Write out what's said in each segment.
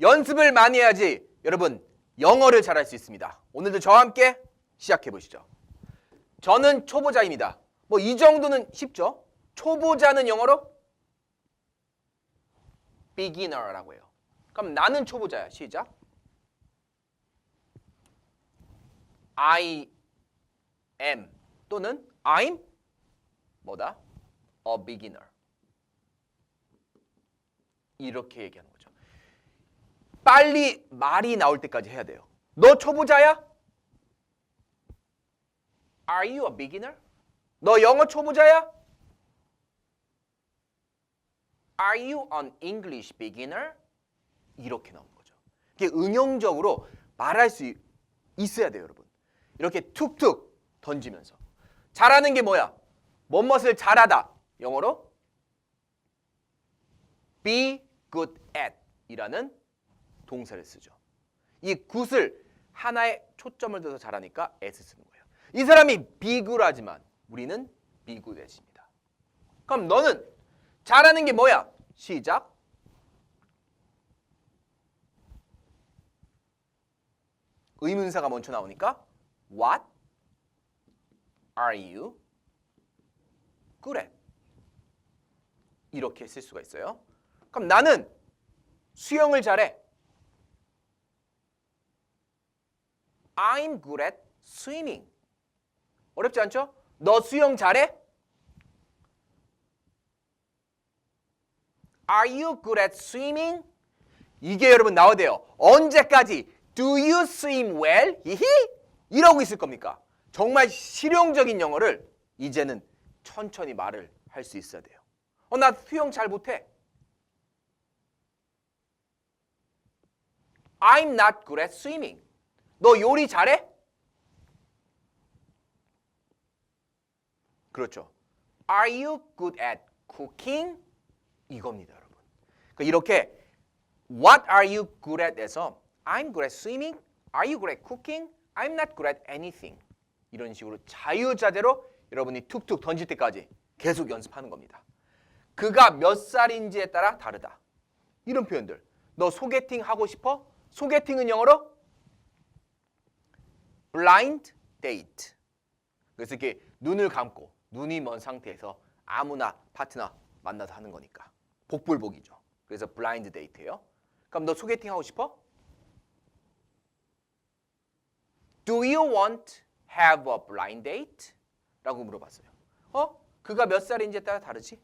연습을 많이 해야지 여러분 영어를 잘할 수 있습니다. 오늘도 저와 함께 시작해 보시죠. 저는 초보자입니다. 뭐 이 정도는 쉽죠? 초보자는 영어로 beginner라고 해요. 그럼 나는 초보자야. 시작. I am 또는 I'm 뭐다? a beginner. 이렇게 얘기하는 거죠. 빨리 말이 나올 때까지 해야 돼요. 너 초보자야? Are you a beginner? 너 영어 초보자야? Are you an English beginner? 이렇게 나오는 거죠. 이게 응용적으로 말할 수 있- 있어야 돼요, 여러분. 이렇게 툭툭 던지면서. 잘하는 게 뭐야? 뭐뭇을 잘하다. 영어로 be good at 이라는 동사를 쓰죠. 이 good을 하나에 초점을 둬서 잘하니까 s 쓰는 거예요. 이 사람이 good하지만 우리는 at입니다. 그럼 너는 잘하는 게 뭐야? 시작. 의문사가 먼저 나오니까 What are you good at? 이렇게 쓸 수가 있어요. 그럼 나는 수영을 잘해. I'm good at swimming. 어렵지 않죠? 너 수영 잘해? Are you good at swimming? 이게 여러분 나와야 돼요. 언제까지 Do you swim well? 히히? 이러고 있을 겁니까? 정말 실용적인 영어를 이제는 천천히 말을 할 수 있어야 돼요. 어, 나 수영 잘 못해. I'm not good at swimming. 너 요리 잘해? 그렇죠. Are you good at cooking? 이겁니다, 여러분. 그러니까 이렇게 What are you good at에서 I'm good at swimming. Are you good at cooking? I'm not good at anything. 이런 식으로 자유자재로 여러분이 툭툭 던질 때까지 계속 연습하는 겁니다. 그가 몇 살인지에 따라 다르다. 이런 표현들. 너 소개팅 하고 싶어? 소개팅은 영어로 blind date. 그래서 이렇게 눈을 감고 눈이 먼 상태에서 아무나 파트너 만나서 하는 거니까 복불복이죠. 그래서 blind date예요. 그럼 너 소개팅 하고 싶어? Do you want have a blind date? 라고 물어봤어요. 어? 그가 몇 살인지에 따라 다르지?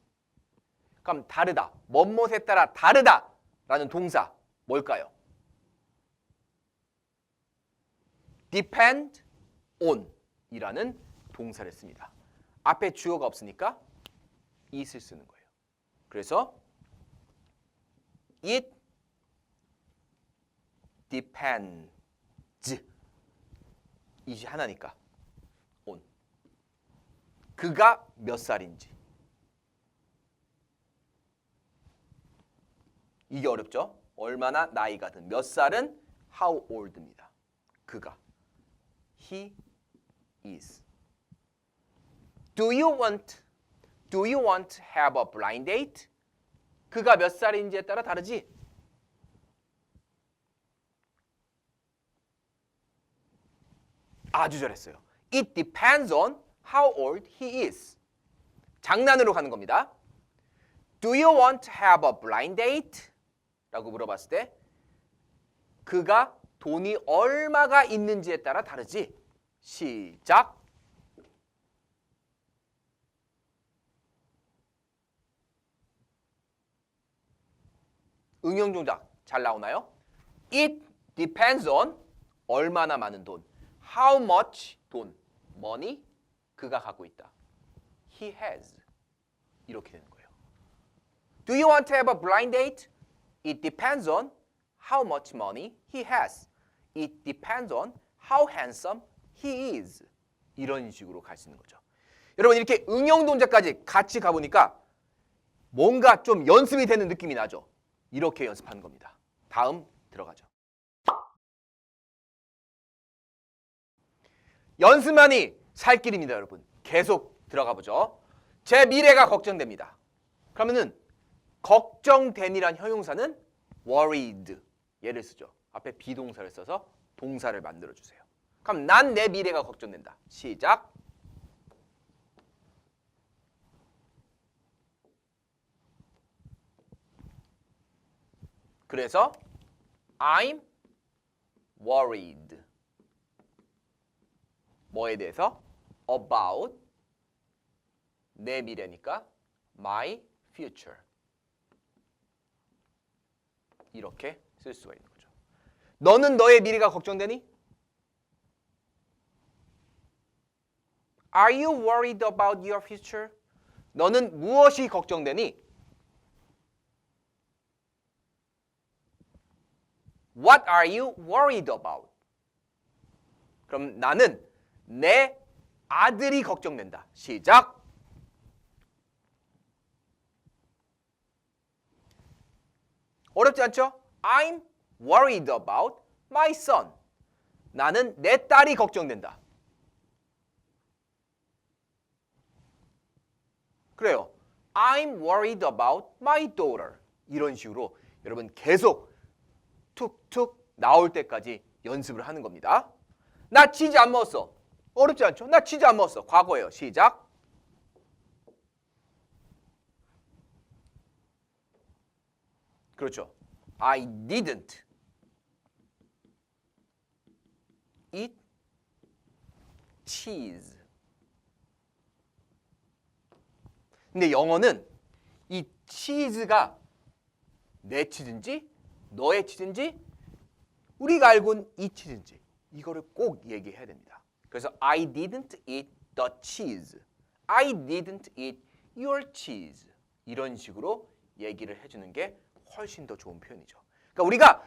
그럼 다르다. 뭐뭇에 따라 다르다. 라는 동사 뭘까요? Depend on 이라는 동사를 씁니다. 앞에 주어가 없으니까 it을 쓰는 거예요. 그래서 it depends 이이 하나니까 on 그가 몇 살인지 이게 어렵죠? 얼마나 나이가 든 몇 살은 how old입니다. 그가 he is. Do you want Do you want to have a blind date? 그가 몇 살인지에 따라 다르지? 아주 잘했어요. It depends on how old he is. 장난으로 가는 겁니다. Do you want to have a blind date? 라고 물어봤을 때 그가 돈이 얼마가 있는지에 따라 다르지. 시작. 응용 동작 잘 나오나요? It depends on 얼마나 많은 돈. How much 돈. money 그가 갖고 있다. He has. 이렇게 되는 거예요. Do you want to have a blind date? It depends on how much money he has. It depends on how handsome he is. 이런 식으로 갈 수 있는 거죠. 여러분 이렇게 응용 동작까지 같이 가보니까 뭔가 좀 연습이 되는 느낌이 나죠. 이렇게 연습하는 겁니다. 다음 들어가죠. 연습만이 살 길입니다, 여러분. 계속 들어가 보죠. 제 미래가 걱정됩니다. 그러면은 걱정된이란 형용사는 worried 얘를 쓰죠. 앞에 비동사를 써서 동사를 만들어 주세요. 그럼 난 내 미래가 걱정된다. 시작. 그래서 I'm worried. 뭐에 대해서? about 내 미래니까 my future. 이렇게 쓸 수가 있는 거죠. 너는 너의 미래가 걱정되니? Are you worried about your future? 너는 무엇이 걱정되니? What are you worried about? 그럼 나는 내 아들이 걱정된다. 시작. 어렵지 않죠? I'm worried about my son. 나는 내 딸이 걱정된다. 그래요. I'm worried about my daughter. 이런 식으로 여러분 계속 툭툭 나올 때까지 연습을 하는 겁니다. 나 치즈 안 먹었어. 어렵지 않죠? 나 치즈 안 먹었어. 과거예요. 시작. 그렇죠. I didn't eat cheese. 근데 영어는 이 치즈가 내 치즈인지 너의 치즈인지 우리가 알고 있는 이 치즈인지 이거를 꼭 얘기해야 됩니다. 그래서 I didn't eat the cheese. I didn't eat your cheese. 이런 식으로 얘기를 해주는 게 훨씬 더 좋은 표현이죠. 그러니까 우리가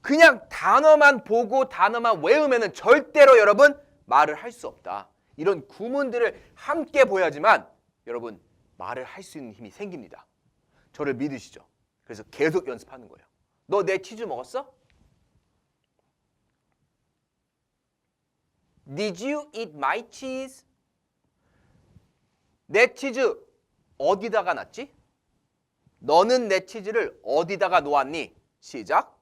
그냥 단어만 보고 단어만 외우면은 절대로 여러분 말을 할 수 없다. 이런 구문들을 함께 보여야지만 여러분 말을 할 수 있는 힘이 생깁니다. 저를 믿으시죠? 그래서 계속 연습하는 거예요. 너 내 치즈 먹었어? Did you eat my cheese? 내 치즈 어디다가 놨지? 너는 내 치즈를 어디다가 놓았니? 시작.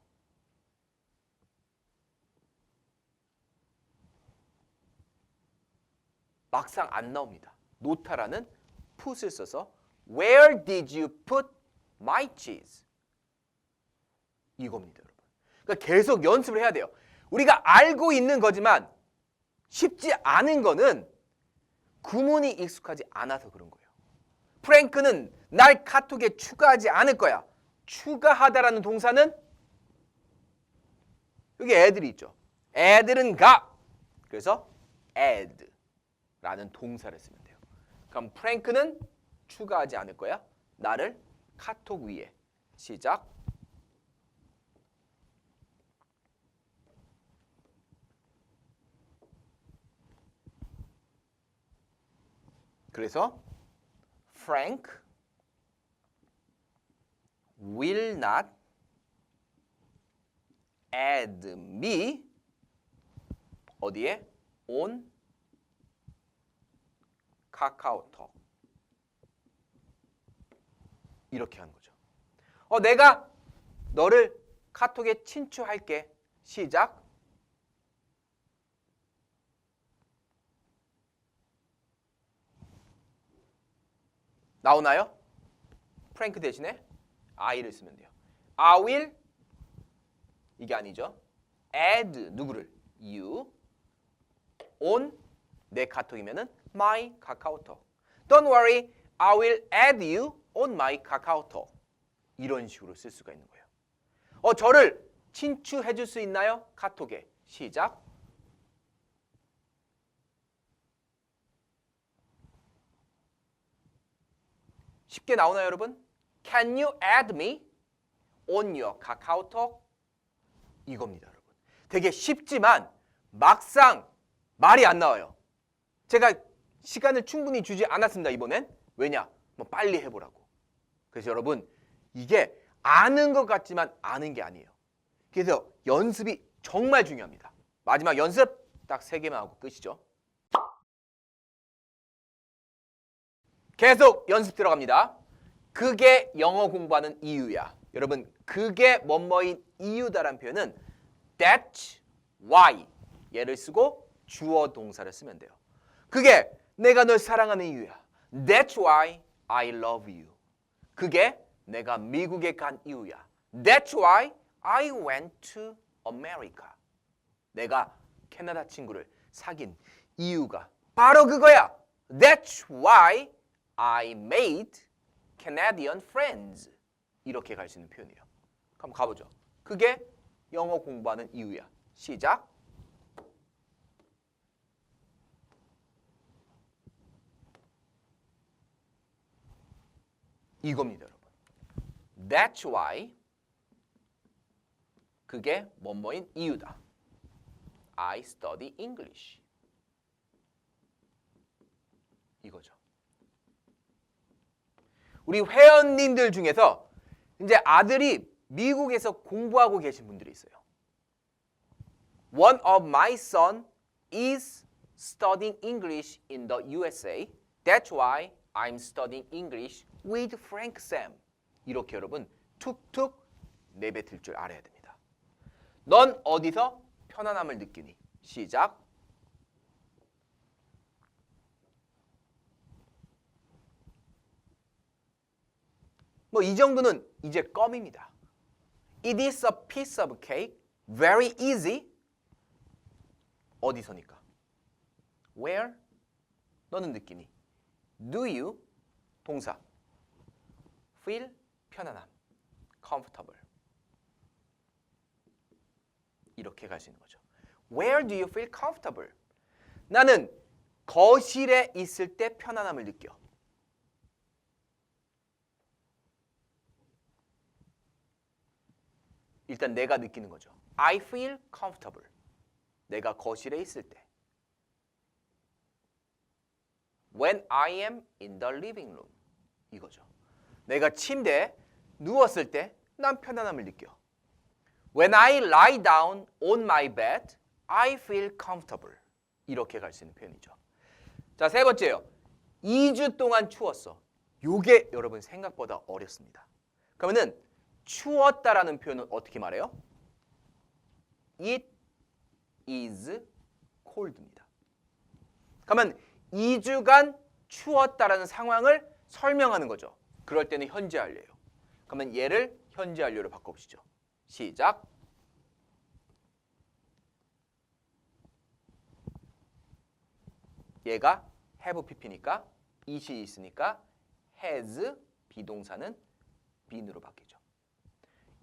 막상 안 나옵니다. 노타라는 put을 써서 Where did you put my cheese? 이겁니다, 여러분. 그러니까 계속 연습을 해야 돼요. 우리가 알고 있는 거지만 쉽지 않은 거는 구문이 익숙하지 않아서 그런 거예요. 프랭크는 날 카톡에 추가하지 않을 거야. 추가하다라는 동사는 여기 애들이 있죠. 애들은 가. 그래서 add라는 동사를 쓰면. 그럼 프랭크는 추가하지 않을 거야. 나를 카톡 위에. 시작. 그래서 Frank will not add me 어디에? on 카카오톡 이렇게 하는 거죠. 어 내가 너를 카톡에 친추할게. 시작. 나오나요? 프랭크 대신에 I를 쓰면 돼요. I will 이게 아니죠. add 누구를? you on 내 카톡이면은 my 카카오톡. Don't worry, I will add you on my 카카오톡. 이런 식으로 쓸 수가 있는 거예요. 어 저를 친추해 줄 수 있나요? 카톡에 시작. 쉽게 나오나요, 여러분? Can you add me on your 카카오톡? 이겁니다, 여러분. 되게 쉽지만 막상 말이 안 나와요. 제가 시간을 충분히 주지 않았습니다, 이번엔. 왜냐? 뭐 빨리 해보라고. 그래서 여러분, 이게 아는 것 같지만 아는 게 아니에요. 그래서 연습이 정말 중요합니다. 마지막 연습 딱 세 개만 하고 끝이죠. 계속 연습 들어갑니다. 그게 영어 공부하는 이유야. 여러분, 그게 뭐뭐인 이유다란 표현은 that's why 얘를 쓰고 주어 동사를 쓰면 돼요. 그게 내가 널 사랑하는 이유야. That's why I love you. 그게 내가 미국에 간 이유야. That's why I went to America. 내가 캐나다 친구를 사귄 이유가 바로 그거야. That's why I made Canadian friends. 이렇게 갈 수 있는 표현이에요. 그럼 가보죠. 그게 영어 공부하는 이유야. 시작. 이겁니다, 여러분. That's why 그게 뭐뭐인 이유다. I study English. 이거죠. 우리 회원님들 중에서 이제 아들이 미국에서 공부하고 계신 분들이 있어요. One of my son is studying English in the USA. That's why I'm studying English with Frank Sam. 이렇게 여러분 툭툭 내뱉을 줄 알아야 됩니다. 넌 어디서 편안함을 느끼니? 시작. 뭐 이 정도는 이제 껌입니다. It is a piece of cake, very easy. 어디서니까? Where? 너는 느끼니? Do you? 동사. Feel? 편안함. Comfortable. 이렇게 갈 수 있는 거죠. Where do you feel comfortable? 나는 거실에 있을 때 편안함을 느껴. 일단 내가 느끼는 거죠. I feel comfortable. 내가 거실에 있을 때. When I am in the living room. 이거죠. 내가 침대에 누웠을 때 난 편안함을 느껴. When I lie down on my bed, I feel comfortable. 이렇게 갈 수 있는 표현이죠. 자, 세 번째요. 2주 동안 추웠어. 요게 여러분 생각보다 어렵습니다. 그러면은 추웠다라는 표현은 어떻게 말해요? It is cold입니다. 그러면 2주간 추웠다라는 상황을 설명하는 거죠. 그럴 때는 현재 완료예요. 그러면 얘를 현재 완료로 바꿔보시죠. 시작. 얘가 have pp니까 it이 있으니까 has 비동사는 been으로 바뀌죠.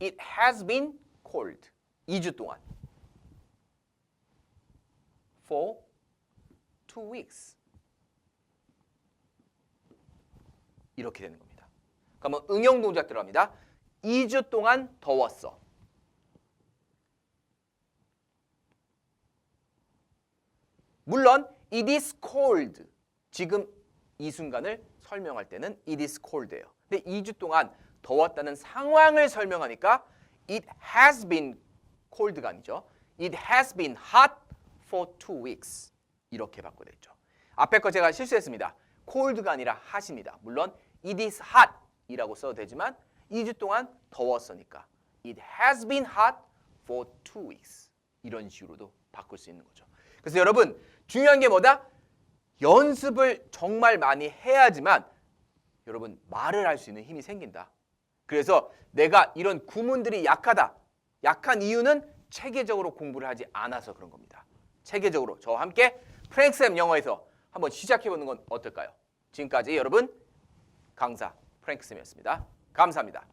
It has been cold. 2주 동안. For two weeks. 이렇게 되는 겁니다. 그러면 응용 동작 들어갑니다. 2주 동안 더웠어. 물론 it is cold. 지금 이 순간을 설명할 때는 it is cold예요. 근데 2주 동안 더웠다는 상황을 설명하니까 it has been cold가 아니죠. it has been hot for two weeks. 이렇게 바꿔야 되죠. 앞에 거 제가 실수했습니다. cold가 아니라 hot입니다. 물론 it is hot 이라고 써도 되지만 2주 동안 더웠으니까 it has been hot for two weeks. 이런 식으로도 바꿀 수 있는 거죠. 그래서 여러분 중요한 게 뭐다? 연습을 정말 많이 해야지만 여러분 말을 할 수 있는 힘이 생긴다. 그래서 내가 이런 구문들이 약하다. 약한 이유는 체계적으로 공부를 하지 않아서 그런 겁니다. 체계적으로 저와 함께 프랭크쌤 영어에서 한번 시작해 보는 건 어떨까요? 지금까지 여러분 강사 프랭크 쌤이었습니다. 감사합니다.